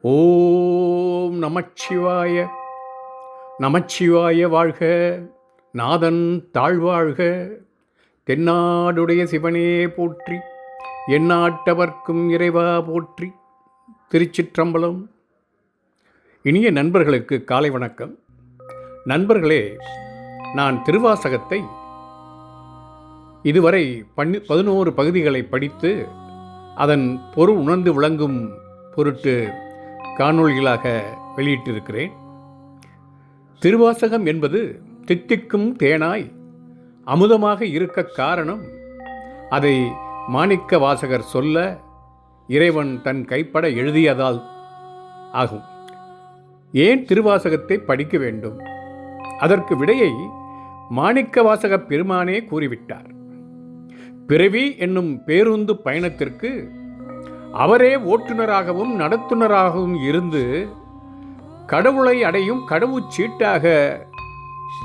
ஓம் நமச்சிவாய. நமச்சிவாய வாழ்க. நாதன் தாழ்வாழ்க. தென்னாடுடைய சிவனே போற்றி. எந்நாட்டவர்க்கும் இறைவா போற்றி. திருச்சிற்றம்பலம். இனிய நண்பர்களுக்கு காலை வணக்கம். நண்பர்களே நான் திருவாசகத்தை இதுவரை பன்னி பதினோரு பகுதிகளை படித்து அதன் பொருள் உணர்ந்து விளங்கும் பொருட்டு காணொளிகளாக வெளியிட்டிருக்கிறேன். திருவாசகம் என்பது தித்திக்கும் தேனாய் அமுதமாக இருக்க காரணம். அதை மாணிக்க வாசகர் சொல்ல இறைவன் தன் கைப்பட எழுதியதால் ஆகும். ஏன் திருவாசகத்தை படிக்க வேண்டும்? அதற்கு விடையை மாணிக்க வாசக பெருமானே கூறிவிட்டார். பிறவி என்னும் பேருந்து பயணத்திற்கு அவரே ஓட்டுநராகவும் நடத்துனராகவும் இருந்து கடவுளை அடையும் கடவுச்சீட்டாக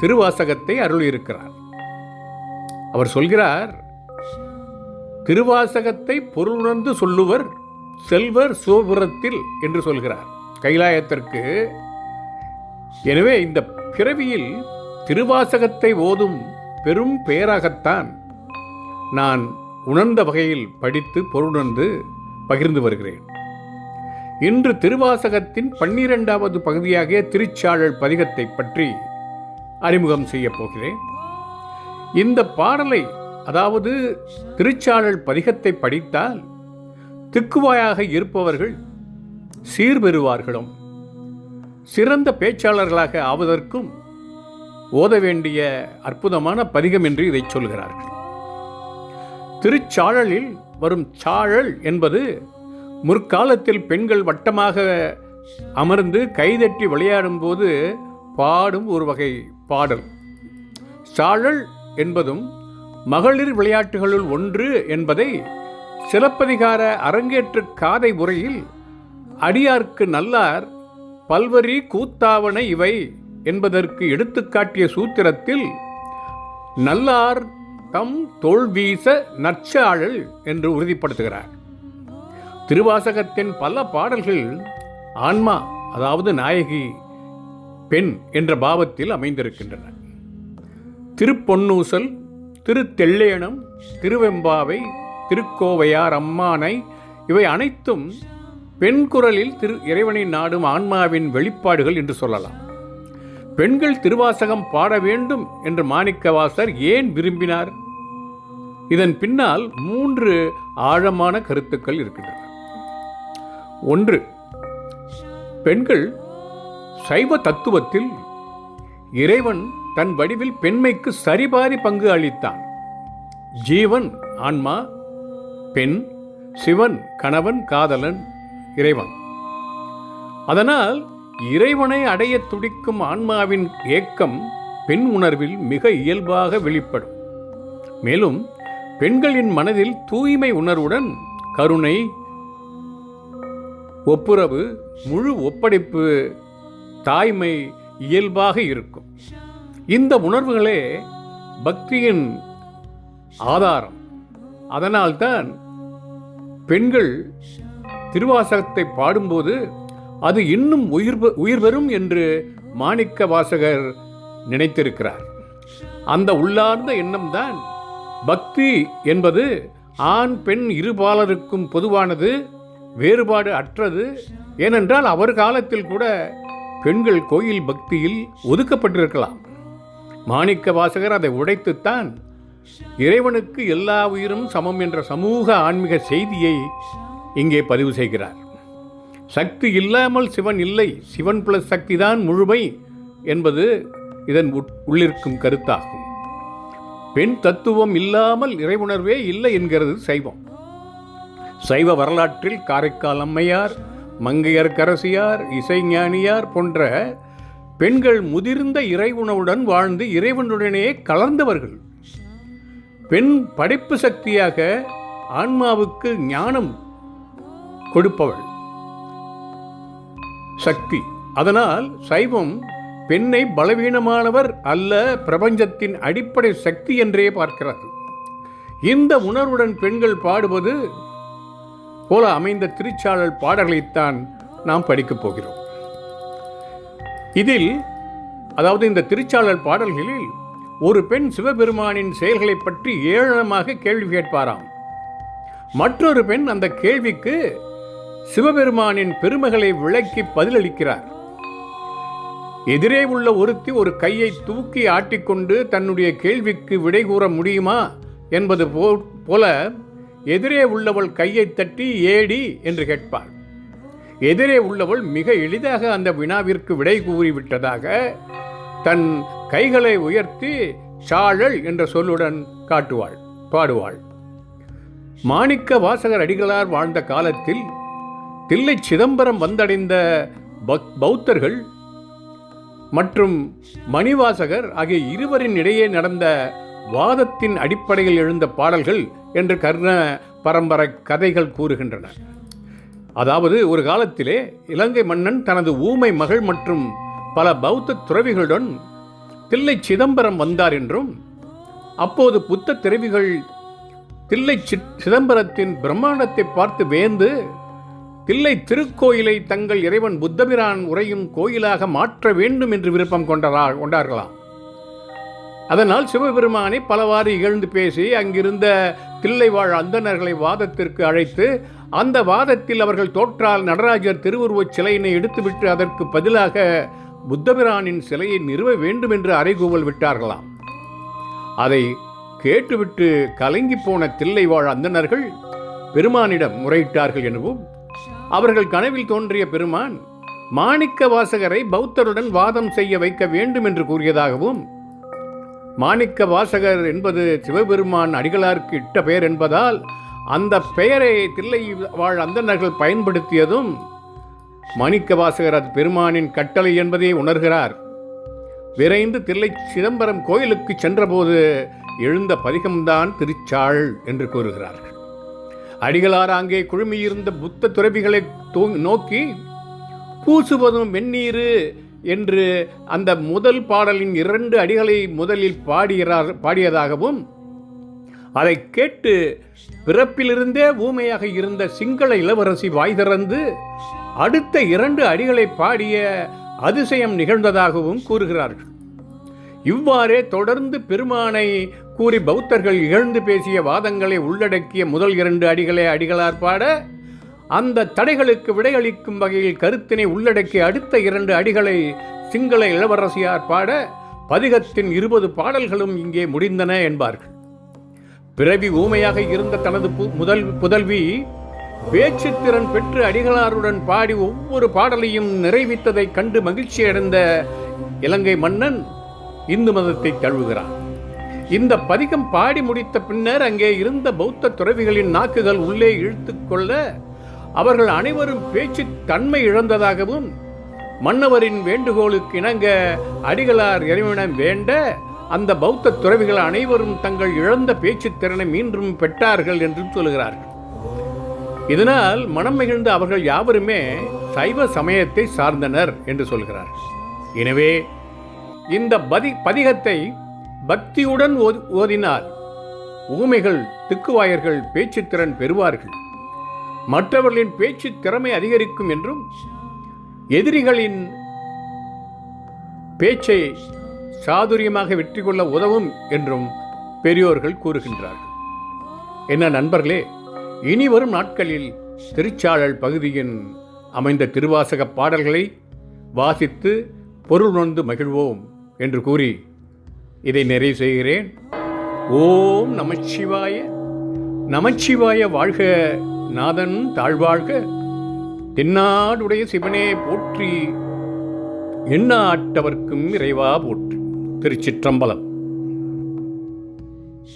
திருவாசகத்தை அருளியிருக்கிறார். அவர் சொல்கிறார் திருவாசகத்தை பொருளுணர்ந்து சொல்லுவர் செல்வர் சிவபுரத்தில் என்று சொல்கிறார். கைலாயத்திற்கு எனவே இந்த பிறவியில் திருவாசகத்தை ஓதும் பெரும் பெயராகத்தான் நான் உணர்ந்த வகையில் படித்து பொருணர்ந்து பகிர்ந்து வருகிறேன். இன்று திருவாசகத்தின் பன்னிரெண்டாவது பகுதியாக திருச்சாழல் பதிகத்தை பற்றி அறிமுகம் செய்யப் போகிறேன். இந்த பாடலை அதாவது திருச்சாழல் பதிகத்தை படித்தால் திக்குவாயாக இருப்பவர்கள் சீர்பெறுவார்களும் சிறந்த பேச்சாளர்களாக ஆவதற்கும் ஓத வேண்டிய அற்புதமான பதிகம் என்று இதை சொல்கிறார்கள். திருச்சாழலில் வரும் சாழல் என்பது முற்காலத்தில் பெண்கள் வட்டமாக அமர்ந்து கைதட்டி விளையாடும் போது பாடும் ஒரு வகை பாடல். சாழல் என்பதும் மகளிர் விளையாட்டுகளுள் ஒன்று என்பதை சிலப்பதிகார அரங்கேற்று காதை முறையில் அடியார்க்கு நல்லார் பல்வரி கூத்தாவன இவை என்பதற்கு எடுத்துக்காட்டிய சூத்திரத்தில் நல்லார் தம் தோல்வீச நற்சாழல் என்று உறுதிப்படுத்துகிறார். திருவாசகத்தின் பல பாடல்கள் ஆன்மா அதாவது நாயகி பெண் என்ற பாவத்தில் அமைந்திருக்கின்றன. திருப்பொன்னூசல் திருத்தெள்ளேனம் திருவெம்பாவை திருக்கோவையார் அம்மானை இவை அனைத்தும் பெண் குரலில் திரு இறைவனை நாடும் ஆன்மாவின் வெளிப்பாடுகள் என்று சொல்லலாம். பெண்கள் திருவாசகம் பாட வேண்டும் என்று மாணிக்கவாசர் ஏன் விரும்பினார்? இதன் பின்னால் மூன்று ஆழமான கருத்துக்கள் இருக்கின்றன. ஒன்று பெண்கள் சைவ தத்துவத்தில் இறைவன் தன் வடிவில் பெண்மைக்கு சரிபாரி பங்கு அளித்தான். ஜீவன் ஆன்மா பெண் சிவன் கணவன் காதலன் இறைவன். அதனால் இறைவனை அடைய துடிக்கும் ஆன்மாவின் ஏக்கம் பெண் உணர்வில் மிக இயல்பாக வெளிப்படும். மேலும் பெண்களின் மனதில் தூய்மை உணர்வுடன் கருணை ஒப்புரவு முழு ஒப்படைப்பு தாய்மை இயல்பாக இருக்கும். இந்த உணர்வுகளே பக்தியின் ஆதாரம். அதனால்தான் பெண்கள் திருவாசகத்தை பாடும்போது அது இன்னும் உயிர் உயிர் பெறும் என்று மாணிக்க வாசகர் நினைத்திருக்கிறார். அந்த உள்ளார்ந்த எண்ணம்தான் பக்தி என்பது ஆண் பெண் இருபாலருக்கும் பொதுவானது வேறுபாடு அற்றது. ஏனென்றால் அவர் காலத்தில் கூட பெண்கள் கோயில் பக்தியில் ஒதுக்கப்பட்டிருக்கலாம். மாணிக்க வாசகர் அதை உடைத்துத்தான் இறைவனுக்கு எல்லா உயிரும் சமம் என்ற சமூக ஆன்மீக செய்தியை இங்கே பதிவு செய்கிறார். சக்தி இல்லாமல் சிவன் இல்லை சிவன் பிளஸ் சக்தி தான் முழுமை என்பது இதன் உள்ளிருக்கும் கருத்தாகும். பெண் தத்துவம் இல்லாமல் இறைவுணர்வே இல்லை என்கிறது சைவம். சைவ வரலாற்றில் காரைக்கால் அம்மையார் மங்கையர்கரசியார் இசைஞானியார் போன்ற பெண்கள் முதிர்ந்த இறைவுணவுடன் வாழ்ந்து இறைவனுடனே கலந்தவர்கள் பெண் படைப்பு சக்தியாக ஆன்மாவுக்கு ஞானம் கொடுப்பவள். சக்தி. அதனால் சைவம் பெண்ணை பலவீனமானவர் அல்ல பிரபஞ்சத்தின் அடிப்படை சக்தி என்றே பார்க்கிறார்கள் இந்த உணர்வுடன் பெண்கள் பாடுவது போல அமைந்த திருச்சாளல் பாடல்களைத்தான் நாம் படிக்கப் போகிறோம். இதில் அதாவது இந்த திருச்சாளல் பாடல்களில் ஒரு பெண் சிவபெருமானின் செயல்களைப் பற்றி ஏளனமாக கேள்வி கேட்பாராம். மற்றொரு பெண் அந்த கேள்விக்கு சிவபெருமானின் பெருமைகளை விளக்கி பதிலளிக்கிறார். எதிரே உள்ள ஒருத்தி ஒரு கையை தூக்கி ஆட்டிக்கொண்டு தன்னுடைய கேள்விக்கு விடை கூற முடியுமா என்பது போல எதிரே உள்ளவள் கையை தட்டி ஏடி என்று கேட்பாள். எதிரே உள்ளவள் மிக எளிதாக அந்த வினாவிற்கு விடை கூறிவிட்டதாக தன் கைகளை உயர்த்தி சாழல் என்ற சொல்லுடன் காட்டுவாள் பாடுவாள். மாணிக்க வாசகர் அடிகளார் வாழ்ந்த காலத்தில் தில்லை சிதம்பரம் வந்தடைந்த பௌத்தர்கள் மற்றும் மணிவாசகர் ஆகிய இருவரின் இடையே நடந்த வாதத்தின் அடிப்படையில் எழுந்த பாடல்கள் என்று கர்ண பரம்பரை கதைகள் கூறுகின்றன. அதாவது ஒரு காலத்திலே இலங்கை மன்னன் தனது ஊமை மகள் மற்றும் பல பௌத்த துறவிகளுடன் தில்லை சிதம்பரம் வந்தார் என்றும் அப்போது புத்த துறவிகள் தில்லை சி- சிதம்பரத்தின் பிரம்மாண்டத்தை பார்த்து வேந்து தில்லை திருக்கோயிலை தங்கள் இறைவன் புத்தபிரான் உரையும் கோயிலாக மாற்ற வேண்டும் என்று விருப்பம் கொண்டரா கொண்டார்களாம். அதனால் சிவபெருமானை பலவாறு இகழ்ந்து பேசி அங்கிருந்த தில்லை வாழ் அந்தணர்களை வாதத்திற்கு அழைத்து அந்த வாதத்தில் அவர்கள் தோற்றால் நடராஜர் திருவுருவச் சிலையினை எடுத்துவிட்டு அதற்கு பதிலாக புத்தபிரானின் சிலையை நிறுவ வேண்டும் என்று அறைகூவல் விட்டார்களாம். அதை கேட்டுவிட்டு கலங்கி போன தில்லை வாழ் அந்தணர்கள் பெருமானிடம் முறையிட்டார்கள் எனவும் அவர்கள் கனவில் தோன்றிய பெருமான் மாணிக்க வாசகரை பௌத்தருடன் வாதம் செய்ய வைக்க வேண்டும் என்று கூறியதாகவும் மாணிக்க வாசகர் என்பது சிவபெருமான் அடிகளாருக்கு இட்ட பெயர் என்பதால் அந்த பெயரை தில்லை வாழ் அந்தனர்கள் பயன்படுத்தியதும் மாணிக்க வாசகர் அது பெருமானின் கட்டளை என்பதை உணர்கிறார். விரைந்து தில்லை சிதம்பரம் கோயிலுக்கு சென்றபோது எழுந்த பதிகம்தான் திருச்சாள் என்று கூறுகிறார்கள். அடிகளார் அங்கே குழுமியிருந்த புத்த துறவிகளை நோக்கி பூசுவதும் வெந்நீரு என்று அந்த முதல் பாடலின் இரண்டு அடிகளை முதலில் பாடுகிறார் பாடியதாகவும் அதை கேட்டு பிறப்பிலிருந்தே ஊமையாக இருந்த சிங்கள இளவரசி வாய் திறந்து அடுத்த இரண்டு அடிகளை பாடிய அதிசயம் நிகழ்ந்ததாகவும் கூறுகிறார்கள். இவ்வாறே தொடர்ந்து பெருமானை கூறி பௌத்தர்கள் இகழ்ந்து பேசிய வாதங்களை உள்ளடக்கிய முதல் இரண்டு அடிகளை அடிகளார் பாட அந்த தடைகளுக்கு விடையளிக்கும் வகையில் கருத்தினை உள்ளடக்கிய அடுத்த இரண்டு அடிகளை சிங்கள இளவரசியார் பாட பதிகத்தின் இருபது பாடல்களும் இங்கே முடிந்தன என்பார்கள். பிறவி ஊமையாக இருந்த தனது பு- முதல் புதல்வி பேச்சுத்திறன் பெற்று அடிகளாருடன் பாடி ஒவ்வொரு பாடலையும் நிறைவித்ததைக் கண்டு மகிழ்ச்சியடைந்த இலங்கை மன்னன் இந்து மதத்தை தழுவுகிறான். இந்த பதிகம் பாடி முடித்த பின்னர் அங்கே இருந்த பௌத்த துறவிகளின் நாக்குகள் உள்ளே இழுத்து கொள்ள அவர்கள் அனைவரும் பேச்சு தன்மை இழந்ததாகவும் மன்னவரின் வேண்டுகோளுக்கு இணங்க அடிகளார் இறைவனம் வேண்ட அந்த பௌத்த துறவிகள் அனைவரும் தங்கள் இழந்த பேச்சு திறனை மீண்டும் பெற்றார்கள் என்றும் சொல்கிறார்கள் இதனால் மனம் மகிழ்ந்த அவர்கள் யாவருமே சைவ சமயத்தை சார்ந்தனர் என்று சொல்கிறார்கள். எனவே இந்த பதி பதிகத்தை பக்தியுடன் ஓதி- ஓதினால் ஊமைகள் திக்குவாயர்கள் பேச்சுத்திறன் பெறுவார்கள். மற்றவர்களின் பேச்சு திறமை அதிகரிக்கும் என்றும் எதிரிகளின் பேச்சை சாதுரியமாக வெற்றி கொள்ள உதவும் என்றும் பெரியோர்கள் கூறுகின்றார்கள். என்ன நண்பர்களே இனி வரும் நாட்களில் திருச்சாளல் பகுதியின் அமைந்த திருவாசக பாடல்களை வாசித்து பொருள் உணர்ந்து மகிழ்வோம் என்று கூறி இதை நிறைவு செய்கிறேன். ஓம் நமச்சிவாய. நமச்சிவாய வாழ்க நாதன் தாழ்வாழ்க. தென்னாடுடைய சிவனே போற்றி. எண்ணாட்டவர்க்கும் இறைவா போற்றி. திருச்சிற்றம்பலம்.